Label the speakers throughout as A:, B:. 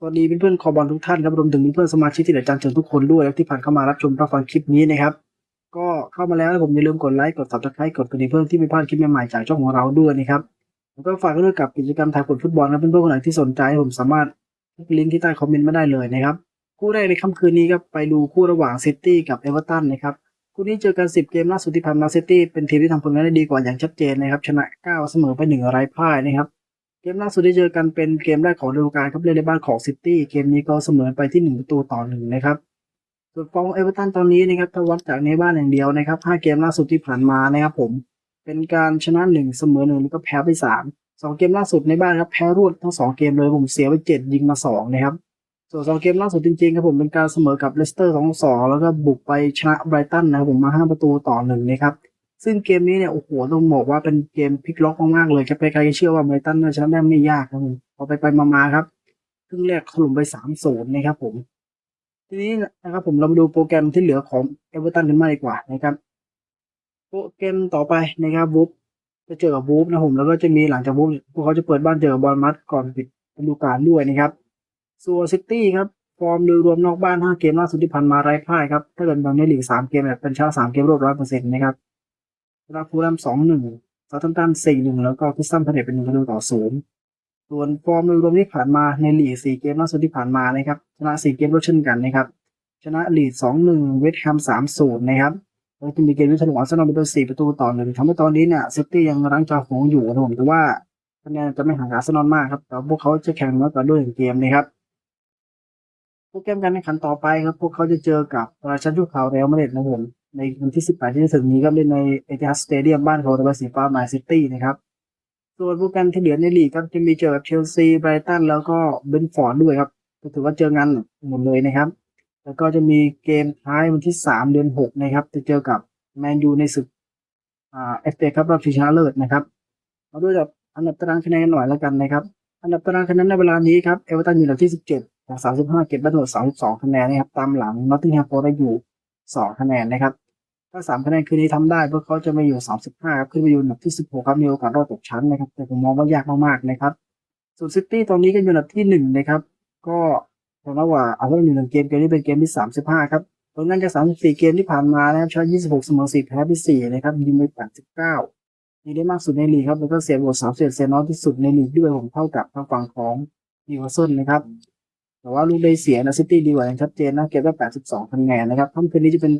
A: สวัสดีเพื่อนๆคอบอลทุกท่านครับรวมถึงเพื่อนสมาชิกที่เหลือจานเชิญทุกคนด้วยที่ผ่านเข้ามารับชมรับฟังคลิปนี้นะครับ ก็เข้ามาแล้วผมอย่าลืมกดไลค์กด subscribe กดกระดิ่งเพื่อที่ไม่พลาดคลิปใหม่ๆจากช่องของเราด้วยนะครับแล้วก็ฝากด้วยกับกิจกรรมถ่ายผลฟุตบอลนะเพื่อนๆคนไหนที่สนใจผมสามารถคลิกลิงก์ที่ใต้คอมเมนต์มาได้เลยนะครับคู่แรกในค่ำคืนนี้ครับไปดูคู่ระหว่างซิตี้กับเอเวอร์ตันนะครับคู่นี้เจอกัน10เกมล่าสุดที่ผ่านมาซิตี้เป็นทีมที่ทำผลงานได้ดีกว่าอย่างชัดเจนนะครับชนะ9เสมอไป1ไร้พ่ายนะครับ เกมล่าสุดที่เจอกันเป็นเกมแรกของฤดูกาลครับเล่นในบ้านของซิตี้เกมนี้ก็เสมอไปที่1ประตูต่อหนึ่งนะครับส่วนฟอร์มเอเวอร์ตันตอนนี้นะครับถ้าวัดจากในบ้านอย่างเดียวนะครับ5เกมล่าสุดที่ผ่านมานะครับผมเป็นการชนะ1เสมอ1แล้วก็แพ้ไป3 2เกมล่าสุดในบ้านครับแพ้รวดทั้ง2เกมเลยผมเสียไป7ยิงมา2นะครับส่วน2เกมล่าสุดจริงๆครับผมเป็นการเสมอกับเลสเตอร์2-2แล้วก็บุกไปชนะไบรตันนะครับผมมา5ประตูต่อหนึ่งนะครับ ซึ่งเกมนี้เนี่ยโอ้โหต้องบอกว่าเป็นเกมพลิกล็อกมากๆเลยครับใครๆก็เชื่อว่าไบตันน่าจะชนะได้ไม่ยากครับผมพอไปไปมาๆครับครึ่งแรกถล่มไป3 0นย์นะครับผม ทีนี้นะครับผมเรามาดูโปรแกรมที่เหลือของเอเวอร์ตันกันมากดีกว่านะครับโปรแกรมต่อไปนะครับวูฟจะเจอกับวูฟนะผมแล้วก็จะมีหลังจากวูฟพวกเขาจะเปิดบ้านเจอกับบอลมัดก่อนปิดฤดูกาลด้วยนะครับส่วนซิตี้ครับฟอร์มโดยรวมนอกบ้าน 5 เกมล่าสุดที่ผ่านมาไร้พ่ายครับถ้าเกิดบ่งในลีก3เกมแบบเป็นชนะ3เกมรวดร้อยเปอร์เซ็นต์นะครับ ชนะฟูลแลม2 1ซาทัมตัน4 1แล้วก็คริสตันพาเลตเป็น1ประตูต่อ0ส่วนฟอร์มโดยรวมที่ผ่านมาในลีก4เกมล่าสุดที่ผ่านมานะครับชนะ4เกมรวดเช่นกันนะครับชนะลีด2 1เวสต์แฮม3 0นย์นะครับแล้วจะมีเกมที่ถลุงอาร์เซนอลไป4ประตูต่อหนึ่งทำให้ตอนนี้เนี่ยซิตี้ยังรั้งจ่าฝูงอยู่นะผมแต่ว่าคะแนนจะไม่ห่างอาร์เซนอลมากครับแต่พวกเขาจะแข่งน้อยกว่าด้วยหนึ่งเกมนะครับโปรแกรมการแข่งขันต่อไปครับ พวกเขาจะเจอกับราชันชั่วคราวเรอัลมาดริดนะผม ในวันที่ 18 ที่จะถึงนี้ครับเล่นในเอติฮัดสเตเดียมบ้านของเรอัลสีฟ้าแมนซิตี้นะครับ ส่วนโปรแกรมที่เหลือในลีกครับจะมีเจอกับเชลซีไบรตันแล้วก็เบนฟอร์ดด้วยครับก็ถือว่าเจองานหมดเลยนะครับ แล้วก็จะมีเกมท้ายวันที่ 3 เดือน 6 นะครับ จะเจอกับแมนยูในศึกอ่าเอฟเอครับรอบชิงชนะเลิศนะครับมาด้วยกับอันดับตารางคะแนนกันหน่อยแล้วกันนะครับ อันดับตารางคะแนนในเวลานี้ครับเอเวอเร์ตันอยู่อันดับที่ 17จาก35 เก็บได้ทั้งหมด32 คะแนนนะครับตามหลังนอตติงแฮมโฟร์ได้อยู่ 2 คะแนนนะครับ ถ้า3คะแนนคืนนี้ทำได้พวกเขาจะมาอยู่35ครับขึ้นไปอยู่อันดับที่16ครับมีโอกาสรอดตกชั้นนะครับ แต่ผมมองว่ายากมากๆนะครับส่วนซิตี้ตอนนี้ก็อยู่อันดับที่1นะครับ ก็ผมว่างอาร์เซนอลอยู่หนึ่งเกมเกมนี้เป็นเกมที่35ครับผลงานจาก34เกมที่ผ่านมานะครับชนะ26เสมอ4แพ้ไป4นะครับยิงไป89ยิงได้มากสุดในลีกครับแล้วก็เสียบท31เสียน้อยที่สุดในลีกด้วยผมเท่ากับทางฝั่งของนิวคาสเซิลนะครับแต่ว่าลูกได้เสียนะซิตี้ดีกว่าอย่างชัดเจนนะเก็บได้82คะแนนนะครับค่ำคืนนี้จะเป็น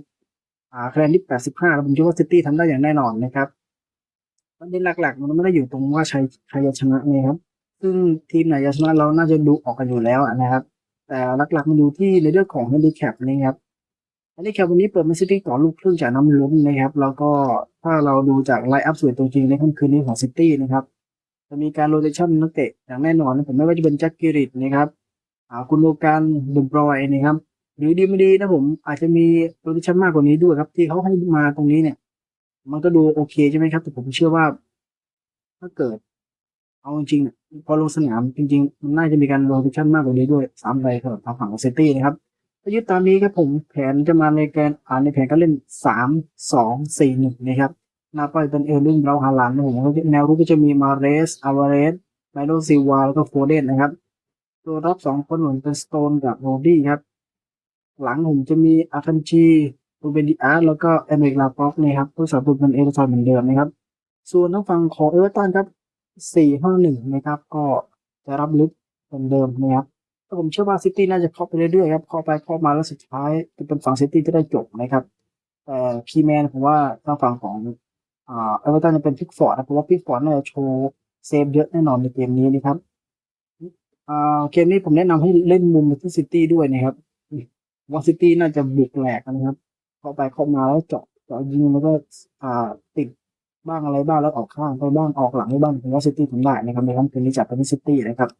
A: คะแนนที่ 85 แล้วผมเชื่อว่าซิตี้ทำได้อย่างแน่นอนนะครับประเด็นหลักๆ มันไม่ได้อยู่ตรงว่าใครใครจะชนะไงครับ ซึ่งทีมไหนจะชนะเราน่าจะดูออกกันอยู่แล้วนะครับ แต่หลักๆ มันดูที่ในเรื่องของ handicap นะครับ handicap วันนี้เปิดมาซิตี้ต่อลูกครึ่งจากน้ำล้มนะครับ แล้วก็ถ้าเราดูจากไลน์อัพสวนตัวจริงในค่ำคืนนี้ของซิตี้นะครับ จะมีการโรเ t ชันนักเตะอย่างแน่นอนผมไม่ว่าจะเป็นแจ็คกิริตนะครับ อ่าคุณโลการดุมบรอยนะครับ หรือดีไม่ดีนะผมอาจจะมีโรเ t ชันมากกว่านี้ด้วยครับ ที่เขาให้มาตรงนี้เนี่ย มันก็ดูโอเคใช่ไหมครับ แต่ผมเชื่อว่า ถ้าเกิด เอาจริงๆพอลงสนามจริง ๆ มันน่าจะมีการโรเ t ชันมากกว่านี้ด้วยสามใบสำหรับทางฝั่งของซิตี้นะครับถ้ายึดตามนี้ครับผมแผนจะมาในการอ่าในแผนการเล่นสามสองสี่หนึ่งนะครับน้าไปเป็นเอลลิงเราฮาลันนะผมแล้วก็แนวรุกก็จะมีมาเรสอาวาเรสไมโลซิวาแล้วก็โฟเดนนะครับ ตัวรับสองคนเหมือนเป็นสโตนกับโรดี้ครับ หลังผมจะมีอาคันชีตูเบนดิอาร์แล้วก็เอเมกลาป็อกนะครับผู้สาบุเป็นเอเวอร์ตันเหมือนเดิมนะครับ ส่วนทางฝั่งของเอเวอร์ตันครับสี่ห้าหนึ่งนะครับ ก็จะรับลึกเหมือนเดิมนะครับแต่ผมเชื่อว่าซิตี้น่าจะเข้าไปเรื่อยๆครับเข้าไปเข้ามาแล้วสุดท้ายจะเป็นฝั่งซิตี้ที่ได้จบนะครับแต่คีแมนผมว่าทางฝั่งของเอเวอร์ตันจะเป็นพิกฟอร์ดนะเพราะว่าพิกฟอร์ดน่าจะโชว์เซฟเยอะแน่นอนในเกมนี้นะครับเกมนี้ผมแนะนำให้เล่นมุมที่ซิตี้ด้วยนะครับ ว่าซิตี้น่าจะบุกแหลกนะครับ เข้าไปเข้ามาแล้วเจาะเจาะยิงแล้วก็อ่าติดบ้างอะไรบ้างแล้วออกข้างไปบ้างออกหลังไปบ้างผมว่าซิตี้ทำได้นะครับในครั้งคืนนี้จัดไปที่ซิตี้นะครับ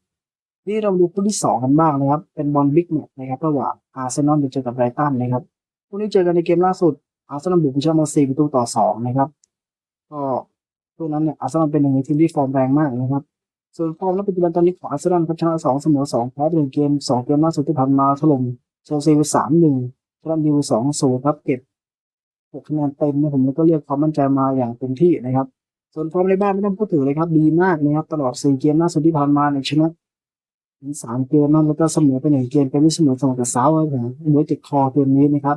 A: นี่เราดูคู่ที่สองกันบ้างนะครับ เป็นบอลบิ๊กแมตช์นะครับระหว่างอาร์เซนอลจะเจอกับไบรตันนะครับคู่นี้เจอกันในเกมล่าสุดอาร์เซนอลบุกไปชนะมาสี่ประตูต่อสองนะครับก็ช่วงนั้นเนี่ยอาร์เซนอลเป็นหนึ่งในทีมที่ฟอร์มแรงมากนะครับส่วนฟอร์มณปัจจุบันตอนนี้ของอาร์เซนอลครับชนะสองเสมอสองแพ้หนึ่งเกมสองเกมล่าสุดที่ผ่านมาถล่ม เชลซีไปสามหนึ่งชนะดิวสองศูนย์ครับเก็บหกคะแนนเต็มนะผมก็เรียกความมั่นใจมาอย่างเต็มที่นะครับ ส่วนฟอร์มในบ้านไม่ต้องพูดถึงเลยครับดีมากนะครับ ตลอดสี่เกมล่าสุดที่ผ่านมาเนี่ยชนะถึงสามเกมนะแล้วก็เสมอไปหนึ่งเกมเกมที่เสมอสองกับเซาท์ครับผมเวติดคอเกมนี้นะครับ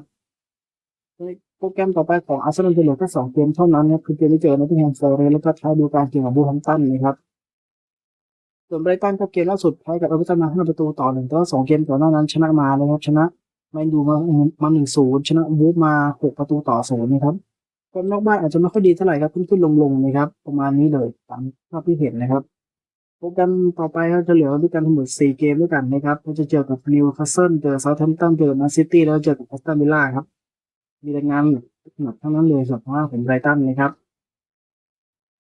A: โปรแกรมต่อไปของอาร์เซนอลจะเหลือแค่สองเกมเท่านั้นนะครับคือเกมที่เจอในที่แฮมฟอร์เรสแล้วก็ท้ายดูการเกมกับบูฮัมตันนะครับ ส่วนไบรตันก็เกมล่าสุดแพ้กับเอเวอร์ตันมาห้าประตูต่อหนึ่งแต่ว่าสองเกมก่อนหน้านั้นชนะมาเลยครับชนะแมนยูมามาหนึ่งศูนย์ชนะบูฟมาหกประตูต่อศูนย์นะครับความนอกบ้านอาจจะไม่ค่อยดีเท่าไหร่ครับขึ้นขึ้นลงลงนะครับ ประมาณนี้เลยตามภาพที่เห็นนะครับโปรแกรมต่อไปก็จะเหลือด้วยกันทั้งหมดสี่เกมด้วยกันนะครับก็จะเจอกับนิวคาสเซิลเจอเซาท์แฮมป์ตันเจอแมนซิตี้แล้วเจอกับแอสตันวิลล่าครับ มีรายงานหนักทั้งนั้นเลยสำหรับว่าผมไบรตันนะครับ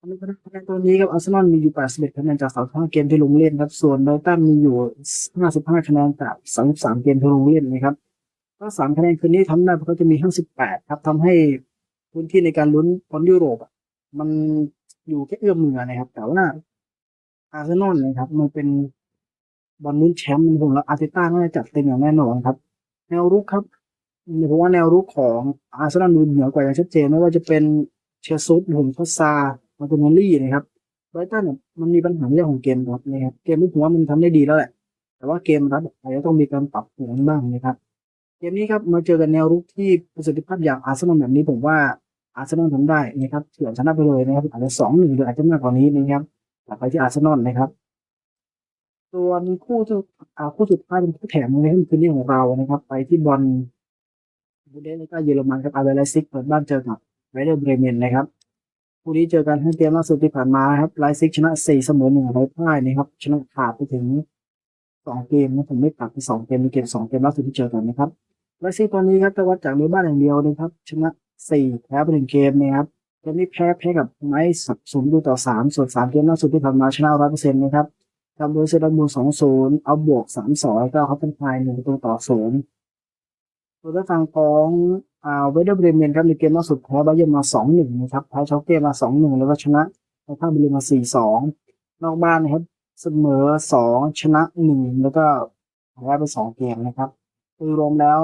A: คะแนนตัวนี้ครับอาร์เซนอลมีอยู่ 81 คะแนนจาก 35 เกมที่ลงเล่นครับ ส่วนไบรตันมีอยู่ 55 คะแนนจาก 33 เกมที่ลงเล่นนะครับ ก็สามคะแนนคืนนี้ทำได้เพราะเขาจะมี 58 ครับทำให้พื้นที่ในการลุ้นบอลยุโรปอะมันอยู่แค่เอื้อมมือนะครับ แต่ว่าอาร์เซนอลนะครับ มันเป็นบอลลุ้นแชมป์มันผมแล้วอาร์เตต้าน่าจะจัดเต็มอย่างแน่นอนครับ แนวรุกครับผมว่าแนวรุกของอาร์เซนอลดูเหนือกว่าอย่างชัดเจนไม่ว่าจะเป็นเชซุสผมพัสซา มาร์ตินลลี่นะครับไบรตันเนี่ยมันมีปัญหาเรื่องของเกมรับนะครับเกมลุกผมว่ามันทำได้ดีแล้วแหละ แต่ว่าเกมรับอาจจะต้องมีการปรับปรุงบ้างนะครับ เกมนี้ครับมาเจอกันแนวรุกที่ประสิทธิภาพอย่างอาร์เซนอลแบบนี้ผมว่าอาร์เซนอลทำได้นะครับเฉือนชนะไปเลยนะครับอาจจะสองหนึ่งหรืออาจจะมากกว่านี้นะครับแต่ไปที่อาร์เซนอลนะครับส่วนคู่ที่อ่าคู่สุดท้ายเป็นคู่แถมในค่ำคืนนี้ของเรานะครับ ไปที่บอลบูเดสลิก้าเยอรมันครับอาร์เบลซิกเปิดบ้านเจอกับเวเดอร์เบรเมนนะครับ คู่นี้เจอกันทั้งเกมล่าสุดที่ผ่านมาครับไลซิกชนะสี่เสมอหนึ่งไร้พ่ายนะครับ ชนะขาดไปถึงสองเกมนะผมไม่กลับไปสองเกมในเกมสองเกมล่าสุดที่เจอกันนะครับไลซิกตอนนี้ครับแต่วัดจากในบ้านอย่างเดียวนะครับ ชนะสี่แพ้ไปหนึ่งเกมนะครับเกมนี้แพ้แพ้กับไม้สับศูนย์ดูต่อสามส่วนสามเกมล่าสุดที่ผ่านมาชนะร้อยเปอร์เซ็นต์นะครับทำโดยเซรามูลสองศูนย์เอาบวกสามสองแล้วก็เขาเป็นพายหนึ่งประตูต่อศูนย์ส่วนทางฝั่งของ อ่าเวเดอร์เบรเมนครับในเกมล่าสุดแพ้บาเยิร์นมาสองหนึ่งนะครับแพ้ช็อกเก้มาสองหนึ่งแล้วก็ชนะในภาคบริมาสี่สองนอกบ้านนะครับเสมอสองชนะหนึ่งแล้วก็แพ้ไปสองเกมนะครับโดยรวมแล้ว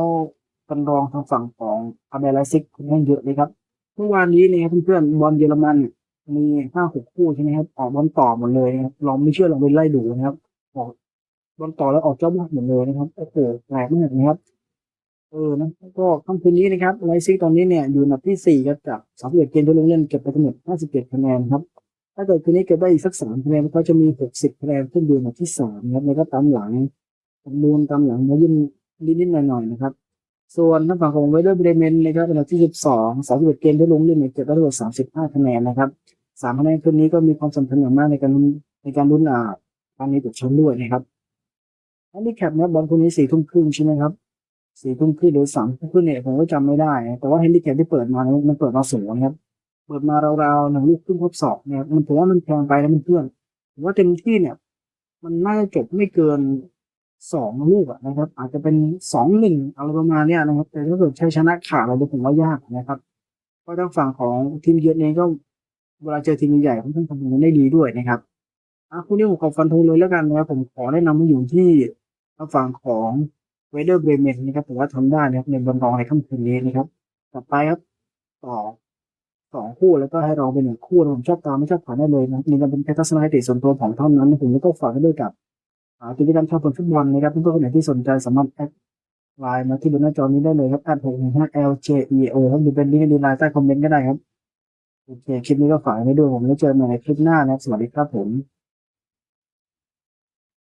A: เป็นรองทางฝั่งของอาเบลซิกค่อนข้างเยอะเลยครับเมื่อวานนี้นะครับเพื่อนๆบอลเยอรมันมีห้าหกคู่ใช่ไหมครับออกบอลต่อหมดเลยนะครับลองไม่เชื่อลองไปไล่ดูนะครับออกบอลต่อแล้วออกเจ้าบ้านหมดเลยนะครับโอ้โหแปลกมากนะครับ เออนะก็ค่ำคืนนี้นะครับไลซิกตอนนี้เนี่ยอยู่อันดับที่สี่ครับจากสามสิบเอ็ดเกมที่ลงเล่นเก็บไปทั้งหมดห้าสิบเจ็ดคะแนนครับ ถ้าเกิดคืนนี้เก็บได้อีกสักสามคะแนนก็จะมีหกสิบคะแนนขึ้นอยู่อันดับที่สามครับแล้วก็ตามหลังจำนวนตามหลังมายิ่งนิดๆหน่อยๆนะครับ ส่วนทางฝั่งของเวเดอร์เบรเมนนะครับอันดับที่สิบสองสามสิบเอ็ดเกมที่ลงเล่นเนี่ยเก็บได้ทั้งหมดสามสิบห้าคะแนนนะครับสามคะแนนคืนนี้ก็มีความสำคัญอย่างมากในการในการลุ้นอ่าการนี้ตกชั้นด้วยนะครับอันนี้แคปนะบอลคืนนี้สี่ทุ่มครึ่งใช่ไหมครับ สี่ทุ่มครึ่งหรือสามทุ่มครึ่งเนี่ยผมก็จำไม่ได้ แต่ว่าเฮนรี่แคปที่เปิดมาเนี่ยมันเปิดมาสูงนะครับ เปิดมาราวๆหนึ่งลูกครึ่งทดสอบเนี่ยมันผมว่ามันแพงไปแล้วมันเพื่อนผมว่าเต็มที่เนี่ย มันน่าจะจบไม่เกินสองลูกนะครับ อาจจะเป็นสองหนึ่งอะไรประมาณเนี้ยนะครับ แต่ถ้าเกิดใช้ชนะขาดอะไรผมว่ายากนะครับเพราะทางฝั่งของทีมเยือนเองก็เวลาเจอทีมใหญ่เขาต้องทำงานได้ดีด้วยนะครับอะคู่นี้ผมขอฟันธงเลยแล้วกันนะครับผมขอแนะนำให้อยู่ที่ทางฝั่งของ เวเดอร์เบรเมนนะครับผมว่าทำได้นะครับในบอลรองในค่ำคืนนี้นะครับ ต่อไปครับต่อสองคู่แล้วก็ให้รองเป็นหนึ่งคู่ผมชอบตามไม่ชอบผ่านได้เลยนะนี่ก็เป็นแค่ทัศนคติส่วนตัวของเท่านั้นผมก็ต้องฝากด้วยกับกิจกรรมชาวฟุตบอลนะครับเพื่อนๆคนไหนที่สนใจสามารถแอดไลน์มาที่บนหน้าจอนี้ได้เลยครับแอดหกหนึ่งห้า LJEO ครับหรือเป็นลิงก์ในไลน์ใต้คอมเมนต์ก็ได้ครับโอเคคลิปนี้ก็ฝากไว้ด้วยผมแล้วเจอกันใหม่ในคลิปหน้านะสวัสดีครับผม